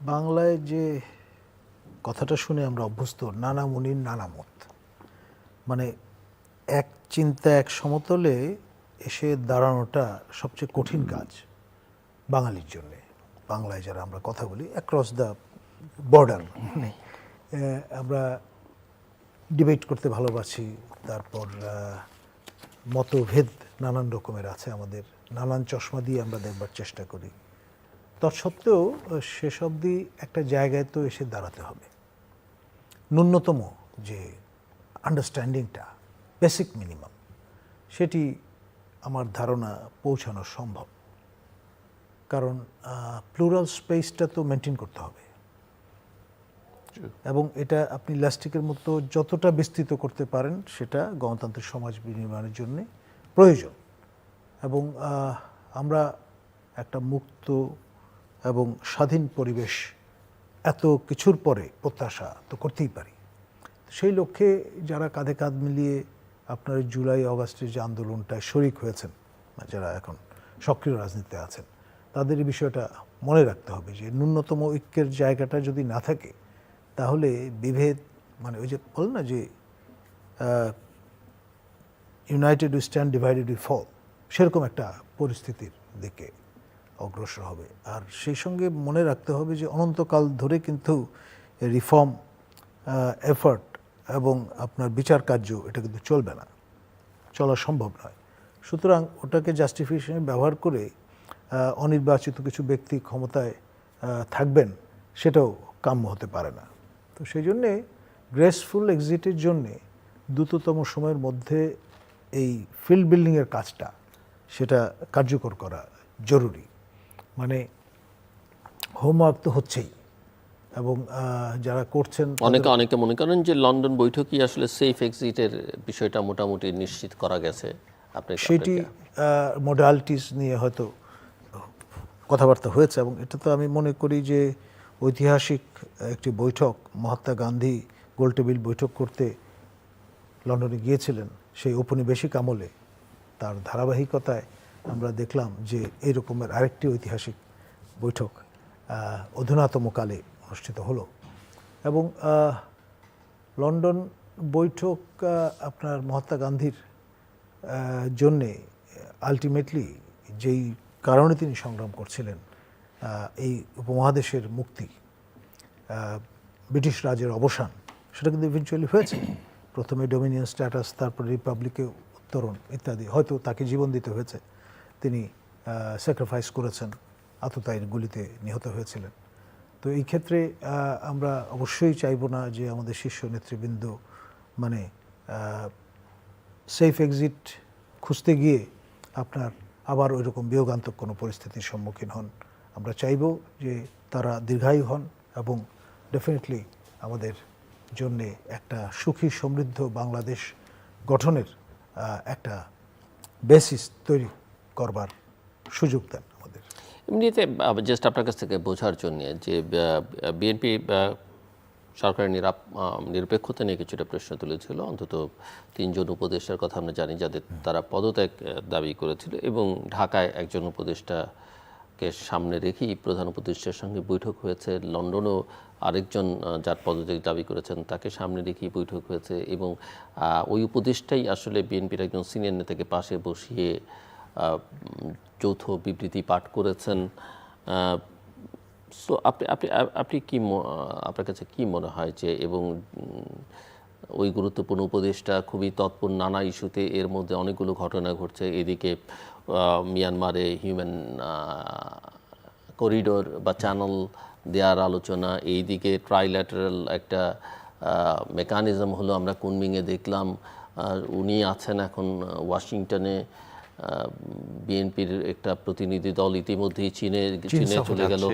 বাংলায় যে কথাটা শুনে আমরা অভ্যস্ত নানা মুনির নানা মত। মানে এক চিন্তা এক সমতলে এসে দাঁড়ানোটা সবচেয়ে কঠিন কাজ বাঙালির জন্যে। বাংলায় যারা আমরা কথা বলি অ্যাক্রস দ্য বর্ডার মানে আমরা ডিবেট করতে ভালোবাসি। তারপর মতভেদ নানান রকমের আছে আমাদের। নানান চশমা দিয়ে আমরা দেখবার চেষ্টা করি। তৎসত্ত্বেও শেষ অবধি একটা জায়গায় তো এসে দাঁড়াতে হবে। ন্যূনতম যে আন্ডারস্ট্যান্ডিংটা বেসিক মিনিমাম সেটি আমার ধারণা পৌঁছানো সম্ভব। কারণ প্লুরাল স্পেসটা তো মেনটেন করতে হবে। এবং এটা আপনি লাস্টিকের মতো যতটা বিস্তৃত করতে পারেন সেটা গণতান্ত্রিক সমাজ বিনির্মাণের জন্য প্রয়োজন। এবং আমরা একটা মুক্ত এবং স্বাধীন পরিবেশ এত কিছুর পরে প্রত্যাশা তো করতেই পারি। সেই লক্ষ্যে যারা কাঁধে কাঁধ মিলিয়ে আপনার জুলাই, অগাস্টের যে আন্দোলনটায় শরিক হয়েছেন, যারা এখন সক্রিয় রাজনীতিতে আছেন, তাদের বিষয়টা মনে রাখতে হবে যে ন্যূনতম ঐক্যের জায়গাটা যদি না থাকে, তাহলে বিভেদ মানে ওই যে বল না যে united we stand divided we fall সেরকম একটা পরিস্থিতির দিকে অগ্রসর হবে। আর সেই সঙ্গে মনে রাখতে হবে যে অনন্তকাল ধরে কিন্তু রিফর্ম এফার্ট এবং আপনার বিচার কার্য এটা কিন্তু চলবে না, চলা সম্ভব নয়। সুতরাং ওটাকে জাস্টিফিকেশনে ব্যবহার করে অনির্বাচিত কিছু ব্যক্তি ক্ষমতায় থাকবেন সেটাও কাম্য হতে পারে না। তো সেই জন্যে গ্রেসফুল এক্সিটের জন্যে দ্রুততম সময়ের মধ্যে এই ফিল্ড বিল্ডিংয়ের কাজটা, সেটা কার্যকর করা জরুরি। মানে হোমওয়ার্ক তো হচ্ছেই। এবং যারা করছেন অনেকে অনেকে মনে করেন যে লন্ডন বৈঠকই আসলে সেফ এক্সিটের বিষয়টা মোটামুটি নিশ্চিত করা গেছে। আপনি সেটি মডালিটিস নিয়ে হয়তো কথাবার্তা হয়েছে এবং এটা তো আমি মনে করি যে ঐতিহাসিক একটি বৈঠক মহাত্মা গান্ধী গোলটেবিল বৈঠক করতে লন্ডনে গিয়েছিলেন সেই ঔপনিবেশিক আমলে। তার ধারাবাহিকতায় আমরা দেখলাম যে এই রকমের আরেকটি ঐতিহাসিক বৈঠক অধুনাতম কালে অনুষ্ঠিত হলো। এবং লন্ডন বৈঠক আপনার মহাত্মা গান্ধীর জন্যে আলটিমেটলি যেই কারণে তিনি সংগ্রাম করছিলেন এই উপমহাদেশের মুক্তি ব্রিটিশ রাজের অবসান, সেটা কিন্তু ইভেনচুয়ালি হয়েছে। প্রথমে ডোমিনিয়ন স্ট্যাটাস, তারপর রিপাবলিকে উত্তরণ ইত্যাদি, হয়তো তাকে জীবন দিতে হয়েছে। তিনি স্যাক্রিফাইস করেছেন আততায়ীর গুলিতে নিহত হয়েছিলেন। তো এই ক্ষেত্রে আমরা অবশ্যই চাইব না যে আমাদের শীর্ষ নেতৃবৃন্দ মানে সেফ এক্সিট খুঁজতে গিয়ে আপনার আবার ওই রকম বিয়োগান্তক কোনো পরিস্থিতির সম্মুখীন হন। আমরা চাইব যে তারা দীর্ঘায়ু হন এবং ডেফিনেটলি আমাদের জন্যে একটা সুখী, সমৃদ্ধ বাংলাদেশ গঠনের একটা বেসিস তৈরি করবার সুযোগ দেন আমাদের। এমনিতে জাস্ট আপনার কাছ থেকে বোঝার জন্য যে বিএনপি সরকারের নিরাপ নিরপেক্ষতা নিয়ে কিছুটা প্রশ্ন তুলেছিল। অন্তত তিনজন উপদেষ্টার কথা আমরা জানি যাদের তারা পদত্যাগ দাবি করেছিল এবং ঢাকায় একজন উপদেষ্টাকে সামনে রেখেই প্রধান উপদেষ্টার সঙ্গে বৈঠক হয়েছে। লন্ডনও আরেকজন যার পদত্যাগ দাবি করেছেন তাকে সামনে রেখেই বৈঠক হয়েছে এবং ওই উপদেষ্টাই আসলে বিএনপির একজন সিনিয়র নেতাকে পাশে বসিয়ে যৌথ বিবৃতি পাঠ করেছেন। সো আপনি আপনি আপনি কি আপনার কাছে কি মনে হয় যে, এবং ওই গুরুত্বপূর্ণ উপদেশটা খুবই তৎপর নানা ইস্যুতে এর মধ্যে অনেকগুলো ঘটনা ঘটছে। এদিকে মিয়ানমারে হিউম্যান করিডোর বা চ্যানেল দেওয়ার আলোচনা, এইদিকে ট্রাইল্যাটারাল একটা মেকানিজম হলো আমরা কুনমিংয়ে দেখলাম। উনি আছেন এখন ওয়াশিংটনে। বিএনপির একটা প্রতিনিধি দল ইতিমধ্যেই চীনে চীনে চলে গেল।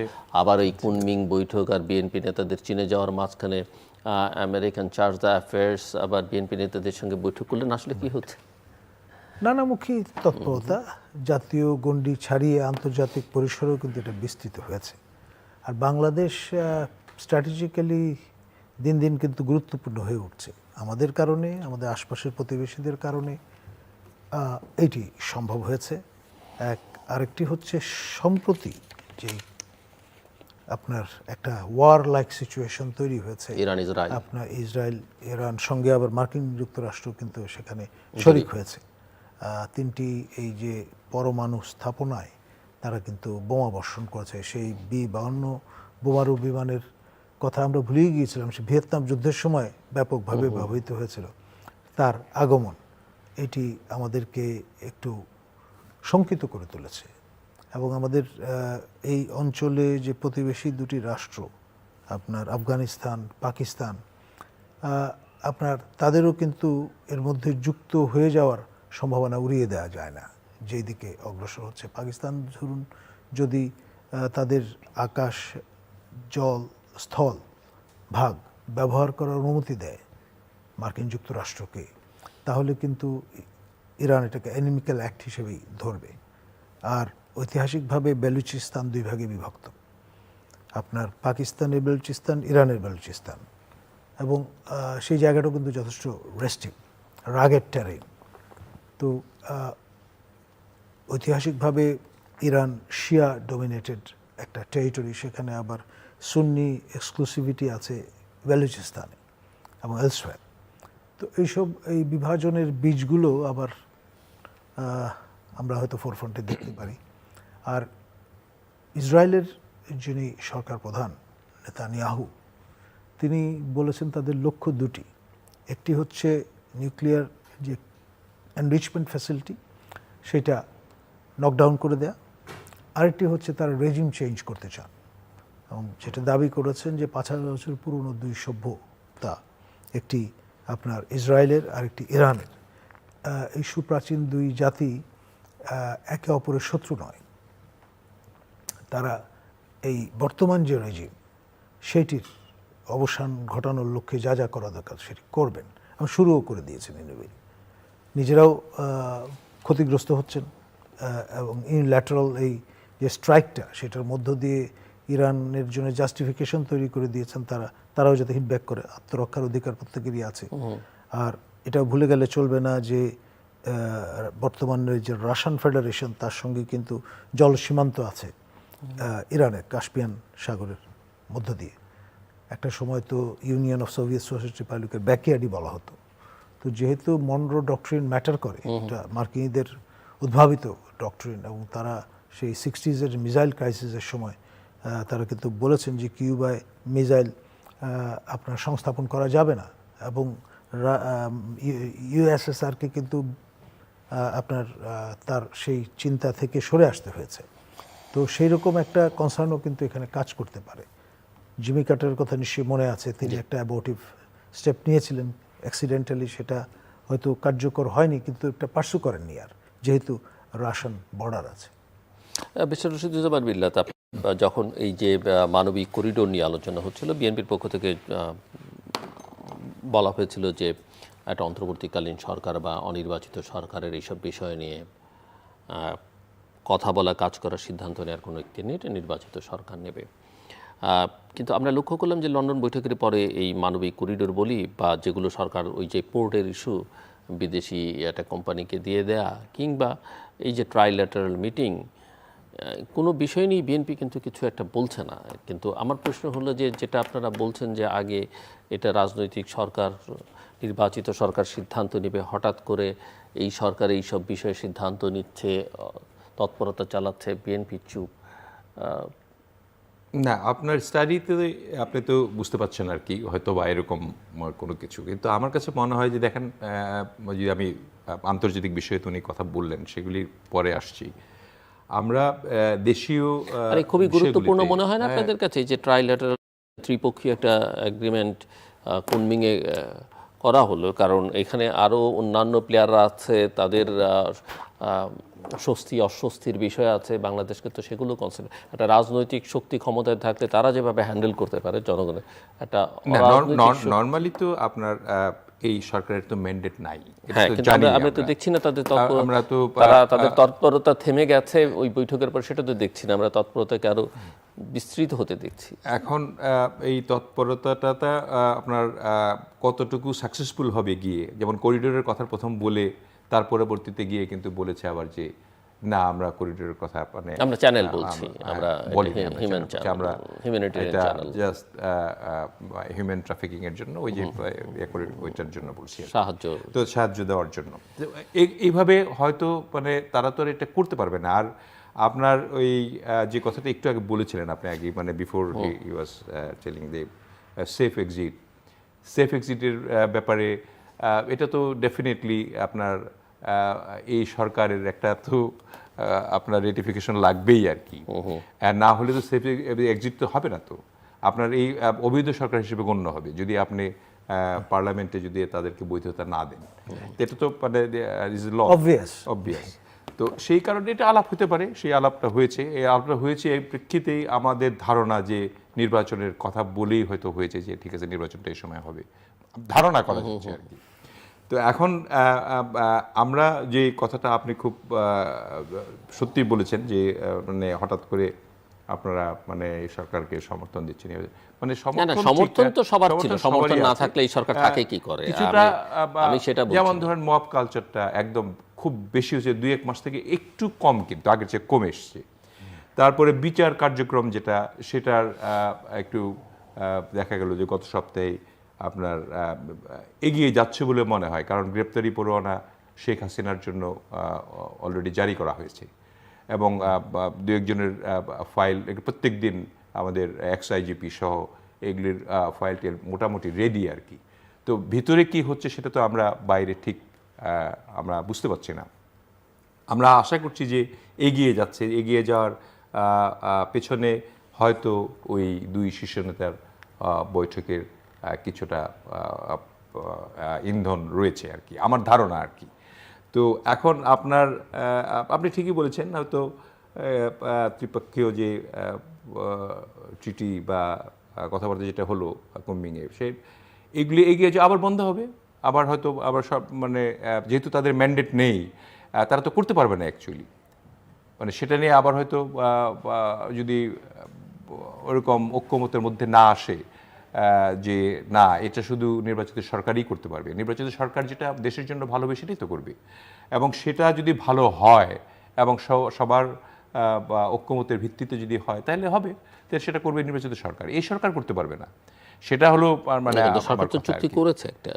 আবার এই কুনমিং বৈঠক আর বিএনপি নেতাদের চীনে যাওয়ার মাঝখানে আমেরিকান চার্জ দ্য অ্যাফেয়ার্স আবার বিএনপি নেতাদের সঙ্গে বৈঠক করলেন। আসলে কি হচ্ছে? নানামুখী তৎপরতা জাতীয় গণ্ডি ছাড়িয়ে আন্তর্জাতিক পরিসরেও কিন্তু এটা বিস্তৃত হয়েছে। আর বাংলাদেশ স্ট্র্যাটেজিক্যালি দিন দিন কিন্তু গুরুত্বপূর্ণ হয়ে উঠছে। আমাদের কারণে আমাদের আশপাশের প্রতিবেশীদের কারণে এটি সম্ভব হয়েছে। এক আরেকটি হচ্ছে সম্প্রতি যে আপনার একটা ওয়ার লাইক সিচুয়েশন তৈরি হয়েছে। Iran Israel. আপনার ইসরায়েল ইরান সঙ্গে আবার মার্কিন যুক্তরাষ্ট্র কিন্তু সেখানে শরিক হয়েছে। তিনটি এই যে পরমাণু স্থাপনায় তারা কিন্তু বোমা বর্ষণ করেছে। সেই বি বাউন্ন বোমারু বিমানের কথা আমরা ভুলেই গিয়েছিলাম। সে ভিয়েতনাম যুদ্ধের সময় ব্যাপকভাবে ব্যবহৃত হয়েছিল। তার আগমন। এটি আমাদেরকে একটু শঙ্কিত করে তুলেছে এবং আমাদের এই অঞ্চলে যে প্রতিবেশী দুটি রাষ্ট্র, আপনার আফগানিস্তান, পাকিস্তান আপনার তাদেরও কিন্তু এর মধ্যে যুক্ত হয়ে যাওয়ার সম্ভাবনা উড়িয়ে দেওয়া যায় না। যেই দিকে অগ্রসর হচ্ছে পাকিস্তান, ধরুন যদি তাদের আকাশ, জল, স্থল, ভাগ ব্যবহার করার অনুমতি দেয়, মার্কিন যুক্তরাষ্ট্রকে তাহলে কিন্তু ইরান এটাকে অ্যানিমিক্যাল অ্যাক্ট হিসেবেই ধরবে। আর ঐতিহাসিকভাবে বেলুচিস্তান দুই ভাগে বিভক্ত। আপনার পাকিস্তানের বেলুচিস্তান, ইরানের বেলুচিস্তান। এবং সেই জায়গাটাও কিন্তু যথেষ্ট রেস্টিভ রাগের টেরেন তো ঐতিহাসিকভাবে ইরান শিয়া ডোমিনেটেড একটা টেরিটরি সেখানে আবার সুন্নি এক্সক্লুসিভিটি আছে বেলুচিস্তানে এবং এলসওয়্যার তো এইসব, এই বিভাজনের বীজগুলো আবার আমরা হয়তো ফোরফ্রন্টে দেখতে পারি। আর ইসরায়েলের যিনি সরকার প্রধান, নেতানিয়াহু, তিনি বলেছেন তাদের লক্ষ্য দুটি। একটি হচ্ছে নিউক্লিয়ার যে এনরিচমেন্ট ফ্যাসিলিটি সেটা নকডাউন করে দেয়া। আরেকটি হচ্ছে তারা রেজিম চেঞ্জ করতে চান। এবং যেটা দাবি করেছেন যে পাঁচ হাজার বছর পুরনো দুই সভ্যতা, একটি আপনার ইসরায়েলের আর একটি ইরানের এই সুপ্রাচীন দুই জাতি একে অপরের শত্রু নয়। তারা এই বর্তমান যে রেজিম সেটির অবসান ঘটানোর লক্ষ্যে যা যা করা দরকার সেটি করবেন। এবং শুরুও করে দিয়েছেন ইনোভেরি নিজেরাও ক্ষতিগ্রস্ত হচ্ছেন এবং ইউনিল্যাটারাল এই যে স্ট্রাইকটা সেটার মধ্য দিয়ে ইরানের জন্য জাস্টিফিকেশন তৈরি করে দিয়েছেন তারা। তারাও যাতে হিটব্যাক করে। আত্মরক্ষার অধিকার প্রত্যেকেরই আছে। আর এটা ভুলে গেলে চলবে না যে আহ, বর্তমানে যে রাশিয়ান ফেডারেশন তার সঙ্গে কিন্তু জল সীমান্ত আছে ইরানের কাস্পিয়ান সাগরের মধ্য দিয়ে। একটা সময় তো ইউনিয়ন অফ সোভিয়েত সোসাইটি রিপাবলিকের ব্যাকইয়ার্ডই বলা হতো। তো যেহেতু মনরো ডক্টরিন ম্যাটার করে এটা মার্কিনীদের উদ্ভাবিত ডক্টরিন এবং তারা সেই সিক্সটিজের মিসাইল ক্রাইসিসের সময় তারা কিন্তু বলেছেন যে কিউবায় মিসাইল আপনার সংস্থাপন করা যাবে না। এবং ইউএসএসআরকে কিন্তু আপনার তার সেই চিন্তা থেকে সরে আসতে হয়েছে। তো সেই রকম একটা কনসার্নও কিন্তু এখানে কাজ করতে পারে। জিমি কার্টারের কথা নিশ্চয়ই মনে আছে তিনি একটা অ্যাবোটিভ স্টেপ নিয়েছিলেন। অ্যাক্সিডেন্টালি সেটা হয়তো কার্যকর হয়নি কিন্তু একটা পার্সু করেননি আর যেহেতু রাশিয়ান বর্ডার আছে। বিশ্ব রশিদুজ্জামান বিল্লাত যখন এই যে মানবিক করিডোর নিয়ে আলোচনা হচ্ছিল, বিএনপির পক্ষ থেকে বলা হয়েছিল যে, একটা অন্তর্বর্তীকালীন সরকার বা অনির্বাচিত সরকারের এইসব বিষয় নিয়ে কথা বলা, কাজ করার সিদ্ধান্ত নেওয়ার কোনো একটি নেই, এটা নির্বাচিত সরকার নেবে। কিন্তু আমরা লক্ষ্য করলাম যে, লন্ডন বৈঠকের পরে এই মানবিক করিডোর বলি বা যেগুলো সরকার ওই যে পোর্টের ইস্যু, বিদেশি একটা কোম্পানিকে দিয়ে দেয়া কিংবা এই যে ট্রাইল্যাটারাল মিটিং কোনো বিষয় নিয়ে বিএনপি কিন্তু কিছু একটা বলছে না। কিন্তু আমার প্রশ্ন হলো যে, যেটা আপনারা বলছেন যে আগে এটা রাজনৈতিক সরকার, নির্বাচিত সরকার সিদ্ধান্ত নেবে, হঠাৎ করে এই সরকার এই সব বিষয়ে সিদ্ধান্ত নিচ্ছে তৎপরতা চালাচ্ছে বিএনপি চুপ না, আপনার স্টাডিতে আপনি তো বুঝতে পারছেন আর কি, হয়তো বা এরকম কোনো কিছু। কিন্তু আমার কাছে মনে হয় যে দেখেন যদি আমি আন্তর্জাতিক বিষয়ে তো উনি কথা বললেন সেগুলির পরে আসছি। আমরা দেশীয় আরে খুবই গুরুত্বপূর্ণ মনে হয় না আপনাদের কাছে যে ট্রাইল্যাটারাল ত্রিপক্ষীয় একটা এগ্রিমেন্ট কুনমিংয়ে করা হলো? কারণ এখানে আরও অন্যান্য প্লেয়াররা আছে তাদের স্বস্তি অস্বস্তির বিষয় আছে বাংলাদেশকে তো সেগুলো কনসেপ্ট একটা রাজনৈতিক শক্তি ক্ষমতায় থাকলে তারা যেভাবে হ্যান্ডেল করতে পারে জনগণের একটা নর্মালি তো আপনার এই সরকারের তো ম্যান্ডেট নাই। হ্যাঁ আমরা তো দেখছি না তাদের তৎপর আমরা তো, তারা তাদের তৎপরতা থেমে গেছে ওই বৈঠকের পর সেটা তো দেখছি না আমরা তৎপরতাকে আরও বিস্তৃত হতে দেখছি। এখন এই তৎপরতাটা আপনার আহ, কতটুকু সাকসেসফুল হবে গিয়ে যেমন করিডোরের কথা প্রথম বলে তার পরবর্তীতে গিয়ে কিন্তু বলেছে আবার যে না আমরা করিডোরের কথা মানে আমরা চ্যানেল বলছি আম- আমরা বলি হিউম্যান চ্যানেল আমরা humanitarian channel just human trafficking এর জন্য ওই যে ইয়ে ওইটার জন্য বলছি সাহায্য। তো সাহায্য দেওয়ার জন্য। এইভাবে হয়তো মানে তারা তো এটা করতে পারবে না। আর আপনার ওই যে কথাটা একটু আগে বলেছিলেন আপনি আগে মানে before he was telling the safe exit safe এক্সিটের ব্যাপারে এটা তো ডেফিনেটলি আপনার এই সরকারের একটা তো আপনার রেটিফিকেশন লাগবেই আর কি। আর না হলে তো সেফ এক্সিট তো হবে না তো। আপনার এই অবৈধ সরকার হিসেবে গণ্য হবে। যদি আপনি পার্লামেন্টে যদি তাদেরকে বৈধতা না দেন। এটা তো মানে ইজ ল Obvious. অবভিয়াস তো সেই কারণে এটা আলাপ হতে পারে। সেই আলাপটা হয়েছে। এই আলাপটা হয়েছে এই প্রেক্ষিতেই আমাদের ধারণা যে নির্বাচনের কথা বলেই হয়তো হয়েছে যে ঠিক আছে নির্বাচনটা এই সময় হবে। ধারণা করা যাচ্ছে আর কি। তো এখন আমরা যে কথাটা আপনি খুব সত্যি বলেছেন যে মানে হঠাৎ করে আপনারা মানে এই সরকারকে সমর্থন দিচ্ছেন। মানে সমর্থন তো সবার ছিল সমর্থন না থাকলে এই সরকার থাকে কি করে? কিছুটা আমি- সেটা যেমন ধরেন মব কালচারটা একদম খুব বেশি হচ্ছে দুই এক মাস থেকে একটু কম কিন্তু আগের চেয়ে কমে এসছে। তারপরে বিচার কার্যক্রম যেটা সেটার একটু দেখা গেল যে গত সপ্তাহে আপনার এগিয়ে যাচ্ছে বলে মনে হয়। কারণ গ্রেপ্তারি পরোয়ানা শেখ হাসিনার জন্য অলরেডি জারি করা হয়েছে। এবং দু একজনের ফাইল প্রত্যেক দিন আমাদের এক্স আইজিপি সহ এগুলির ফাইলটির মোটামুটি রেডি আর কি। তো ভিতরে কি হচ্ছে সেটা তো আমরা বাইরে ঠিক আমরা বুঝতে পারছি না। আমরা আশা করছি যে এগিয়ে যাচ্ছে। এগিয়ে যাওয়ার পেছনে হয়তো ওই দুই শীর্ষ নেতার বৈঠকের কিছুটা ইন্ধন রয়েছে আর কি, আমার ধারণা আর কি। তো এখন আপনার আপনি ঠিকই বলেছেন, হয়তো ত্রিপক্ষীয় যে চিঠি বা কথাবার্তা যেটা হলো কুম্বিংয়ে সে এগুলি এগিয়ে যে আবার বন্ধ হবে? আবার হয়তো, আবার সব মানে যেহেতু তাদের ম্যান্ডেট নেই তারা তো করতে পারবে না অ্যাকচুয়ালি মানে সেটা নিয়ে আবার হয়তো যদি ওরকম ঐক্যমতের মধ্যে না আসে যে না এটা শুধু নির্বাচিত সরকারই করতে পারবে। নির্বাচিত সরকার যেটা দেশের জন্য ভালো হবে সেটাই তো করবে। এবং সেটা যদি ভালো হয় এবং সবার বা ঐক্যমতের ভিত্তিতে যদি হয় তাহলে হবে। তাহলে সেটা করবে নির্বাচিত সরকার। এই সরকার করতে পারবে না। সেটা হলো মানে চুক্তি করেছে একটা।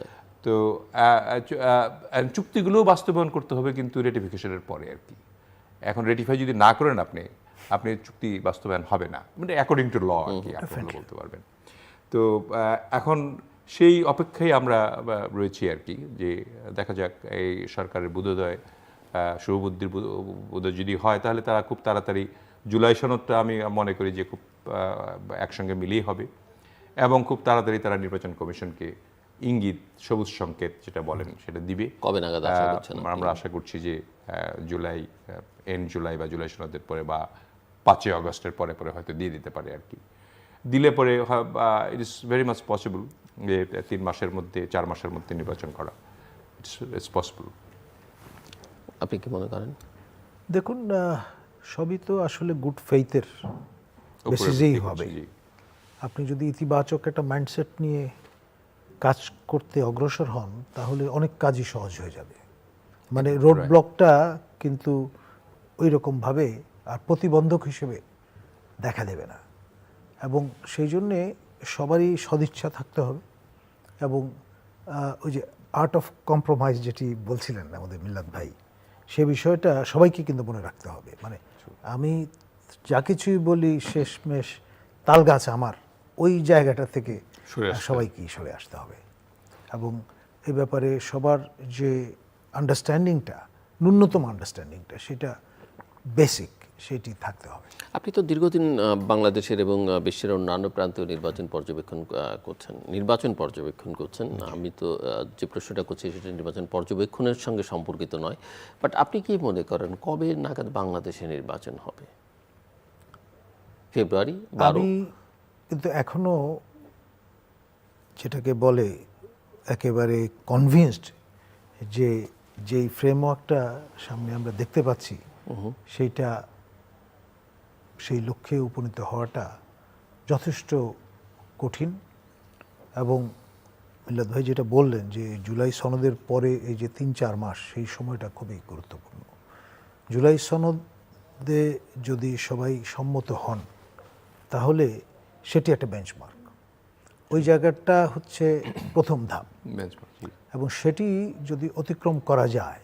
তো আহ, চু- আহ, আহ, চুক্তিগুলোও বাস্তবায়ন করতে হবে কিন্তু রেটিফিকেশনের পরে আর কি। এখন রেটিফাই যদি না করেন আপনি আপনি চুক্তি বাস্তবায়ন হবে না। মানে অ্যাকর্ডিং টু ল আর কি আপনি বলতে পারবেন। তো এখন সেই অপেক্ষায় আমরা রয়েছি আর কি যে দেখা যাক এই সরকারের বুধোদয় শুভবুদ্ধির বুধ- বুধোদয় যদি হয় তাহলে তারা খুব তাড়াতাড়ি জুলাই সনদটা আমি মনে করি যে খুব একসঙ্গে মিলিয়ে হবে এবং খুব তাড়াতাড়ি তারা নির্বাচন কমিশনকে ইঙ্গিত সবুজ সংকেত যেটা বলেন সেটা দিবে কবে নাগাদ? আমরা আশা করছি যে জুলাই এন্ড জুলাই বা জুলাই সনদের পরে বা পাঁচই আগস্টের পরে পরে হয়তো দিয়ে দিতে পারে আর কি দিলে পরে it is very much possible যে তিন মাসের মধ্যে চার মাসের মধ্যে নির্বাচন করা। ইটস ইটস পসিবল আপনি কি মনে করেন? দেখুন সবই তো আসলে গুড ফেইথের বেসিসেই হবে। আপনি যদি ইতিবাচক একটা মাইন্ডসেট নিয়ে কাজ করতে অগ্রসর হন তাহলে অনেক কাজই সহজ হয়ে যাবে। মানে রোড ব্লকটা কিন্তু ওই রকমভাবে আর প্রতিবন্ধক হিসেবে দেখা দেবে না। এবং সেই জন্যে সবারই সদিচ্ছা থাকতে হবে এবং ওই যে আর্ট অফ কম্প্রোমাইজ যেটি বলছিলেন আমাদের মিল্লাত ভাই সে বিষয়টা সবাইকে কিন্তু মনে রাখতে হবে। মানে আমি যা কিছুই বলি শেষমেশ তাল গাছ আমার ওই জায়গাটা থেকে সবাইকেই সরে আসতে হবে। এবং এ ব্যাপারে সবার যে আন্ডারস্ট্যান্ডিংটা ন্যূনতম আন্ডারস্ট্যান্ডিংটা সেটা বেসিক সেটি থাকতে হবে। আপনি তো দীর্ঘদিন বাংলাদেশের এবং বিশ্বের অন্যান্য প্রান্তীয় নির্বাচন পর্যবেক্ষণ করছেন নির্বাচন পর্যবেক্ষণ করছেন। আমি তো যে প্রশ্নটা করছি সেটা নির্বাচন পর্যবেক্ষণের সঙ্গে সম্পর্কিত নয়। বাট আপনি কি মনে করেন কবে নাগাদ বাংলাদেশে নির্বাচন হবে? ফেব্রুয়ারি বারো? কিন্তু এখনও যেটাকে বলে একেবারে কনভিন্সড যে যেই ফ্রেমওয়ার্কটা সামনে আমরা দেখতে পাচ্ছি সেইটা সেই লক্ষ্যে উপনীত হওয়াটা যথেষ্ট কঠিন এবং মিল্লাদ ভাই যেটা বললেন যে জুলাই সনদের পরে এই যে তিন চার মাস সেই সময়টা খুবই গুরুত্বপূর্ণ। জুলাই সনদে যদি সবাই সম্মত হন তাহলে সেটি একটা বেঞ্চমার্ক ওই জায়গাটা হচ্ছে প্রথম ধাপ। এবং সেটি যদি অতিক্রম করা যায়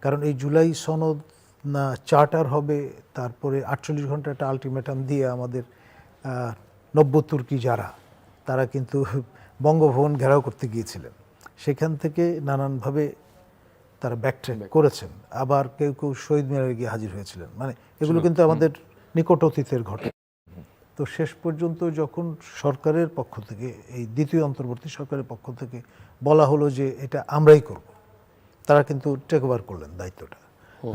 কারণ এই জুলাই সনদ না চার্টার হবে তারপরে আটচল্লিশ ঘণ্টা একটা আলটিমেটাম দিয়ে আমাদের নব্য তুর্কি যারা তারা কিন্তু বঙ্গভবন ঘেরাও করতে গিয়েছিলেন। সেখান থেকে নানানভাবে তারা ব্যাকট্রেক করেছেন। আবার কেউ কেউ শহীদ মিনারে গিয়ে হাজির হয়েছিলেন। মানে এগুলো কিন্তু আমাদের নিকট অতীতের ঘটনা। তো শেষ পর্যন্ত যখন সরকারের পক্ষ থেকে এই দ্বিতীয় অন্তর্বর্তী সরকারের পক্ষ থেকে বলা হলো যে এটা আমরাই করব তারা কিন্তু টেক ওভার করলেন দায়িত্বটা।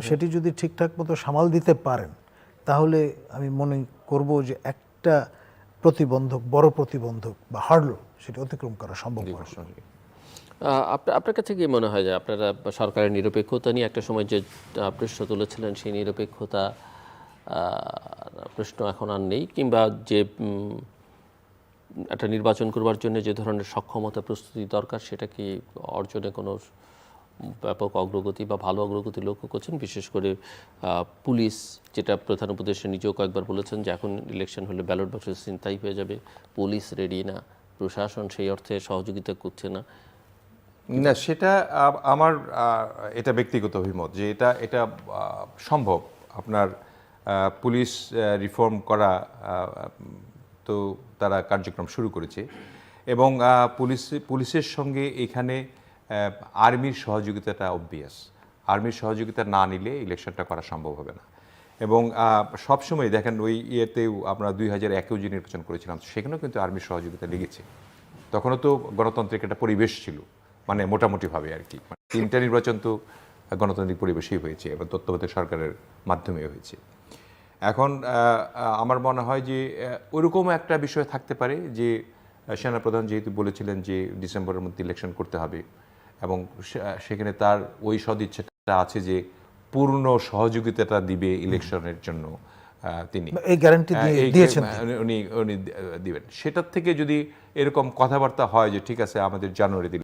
সেটি যদি ঠিকঠাক মতো সামাল দিতে পারেন তাহলে আমি মনে করব যে একটা প্রতিবন্ধক বড় প্রতিবন্ধক বা হারলো সেটা অতিক্রম করা সম্ভব আপনার কাছে কি মনে হয় যে আপনারা সরকারের নিরপেক্ষতা নিয়ে একটা সময় যে প্রশ্ন তুলেছিলেন সেই নিরপেক্ষতা প্রশ্ন এখন আর নেই কিংবা যে একটা নির্বাচন করবার জন্য যে ধরনের সক্ষমতা প্রস্তুতি দরকার সেটা কি অর্জনে কোনো ব্যাপক অগ্রগতি বা ভালো অগ্রগতি লক্ষ্য করছেন। বিশেষ করে পুলিশ যেটা প্রধান উপদেষ্টা নিজেও কয়েকবার বলেছেন যে এখন ইলেকশন হলে ব্যালট বক্সের চিন্তাই হয়ে যাবে। পুলিশ রেডি না, প্রশাসন সেই অর্থে সহযোগিতা করছে না। না, সেটা আমার এটা ব্যক্তিগত অভিমত যে এটা এটা সম্ভব। আপনার পুলিশ রিফর্ম করা তো তারা কার্যক্রম শুরু করেছে। এবং পুলিশ, পুলিশের সঙ্গে এখানে আর্মির সহযোগিতাটা অবভিয়াস আর্মির সহযোগিতা না নিলে ইলেকশনটা করা সম্ভব হবে না। এবং সবসময় দেখেন ওই ইয়েতেও আমরা দুই হাজার একেও যে নির্বাচন করেছিলাম, সেখানেও কিন্তু আর্মির সহযোগিতা লেগেছে। তখনও তো গণতান্ত্রিক একটা পরিবেশ ছিল মানে মোটামুটিভাবে আর কি। মানে তিনটা নির্বাচন তো গণতান্ত্রিক পরিবেশেই হয়েছে, এবং তত্ত্বাবধায়ক সরকারের মাধ্যমে হয়েছে। এখন আমার মনে হয় যে ওরকম একটা বিষয় থাকতে পারে যে সেনাপ্রধান যেহেতু বলেছিলেন যে ডিসেম্বরের মধ্যে ইলেকশন করতে হবে এবং সেখানে তার ওই সদিচ্ছাটা আছে যে পূর্ণ সহযোগিতাটা দিবে ইলেকশনের জন্য তিনি। এই গ্যারান্টি দিয়েছেন উনি উনি দিবেন। সেটার থেকে যদি এরকম কথাবার্তা হয় যে ঠিক আছে আমাদের জানুয়ারিতে